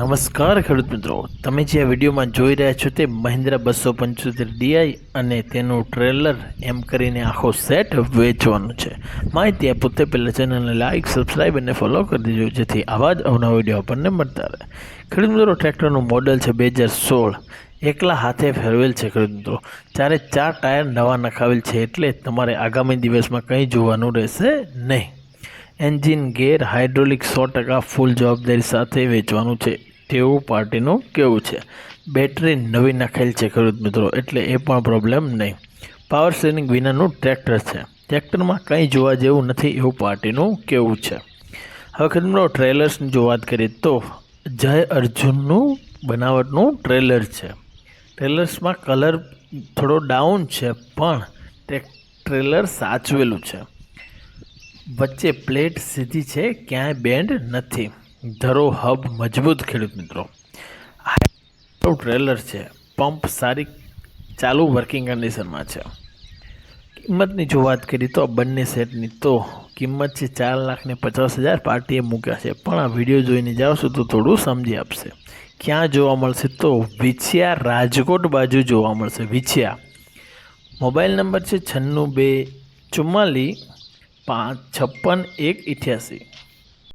નમસ્કાર ખેડૂત મિત્રો. તમે જે આ વિડીયોમાં જોઈ રહ્યા છો તે મહિન્દ્રા બસો પંચોતેર ડીઆઈ અને તેનું ટ્રેલર એમ કરીને આખો સેટ વેચવાનું છે. માહિતી આપો તે પહેલાં ચેનલને લાઇક સબસ્ક્રાઈબ અને ફોલો કરી દેજો, જેથી આવા જ અવનવા વીડિયો આપણને મળતા રહે. ખેડૂત મિત્રો, ટ્રેક્ટરનું મોડલ છે બે હજાર સોળ. એકલા હાથે ફેરવેલ છે ખેડૂત મિત્રો. ચારે ચાર ટાયર નવા નખાવેલ છે એટલે તમારે આગામી દિવસમાં કંઈ જોવાનું રહેશે નહીં. એન્જિન ગેર હાઇડ્રોલિક સો ટકા ફૂલ જવાબદારી સાથે વેચવાનું છે, તેવું પાર્ટીનું કેવું છે. બેટરી નવી નાખેલ છે ખેડૂત મિત્રો, એટલે એ પણ પ્રોબ્લેમ નહીં. પાવર સ્ટેરિંગ વિનાનું ટ્રેક્ટર છે. ટ્રેક્ટરમાં કંઈ જોવા જેવું નથી એવું પાર્ટીનું કેવું છે. હવે ખેડૂત ટ્રેલર્સની જો વાત કરીએ તો જય અર્જુનનું બનાવટનું ટ્રેલર છે. ટ્રેલર્સમાં કલર થોડો ડાઉન છે, પણ ટ્રેલર સાચવેલું છે. વચ્ચે પ્લેટ સીધી છે, ક્યાંય બેન્ડ નથી. ધરો હબ મજબૂત ખેડૂત મિત્રો. આ ટ્રેલર છે. પંપ સારી, ચાલુ વર્કિંગ કન્ડિશનમાં છે. કિંમતની જો વાત કરીએ તો બંને સેટની તો કિંમત છે ચાર લાખને પચાસ હજાર પાર્ટીએ મૂક્યા છે. પણ આ વીડિયો જોઈને જાવશો તો થોડું સમજી આપશે. ક્યાં જોવા મળશે તો વિછિયા રાજકોટ બાજુ જોવા મળશે. વિછિયા. મોબાઈલ નંબર છે છન્નું બે ચુમ્માલીસ પાંચ છપ્પન એક ઇઠ્યાસી.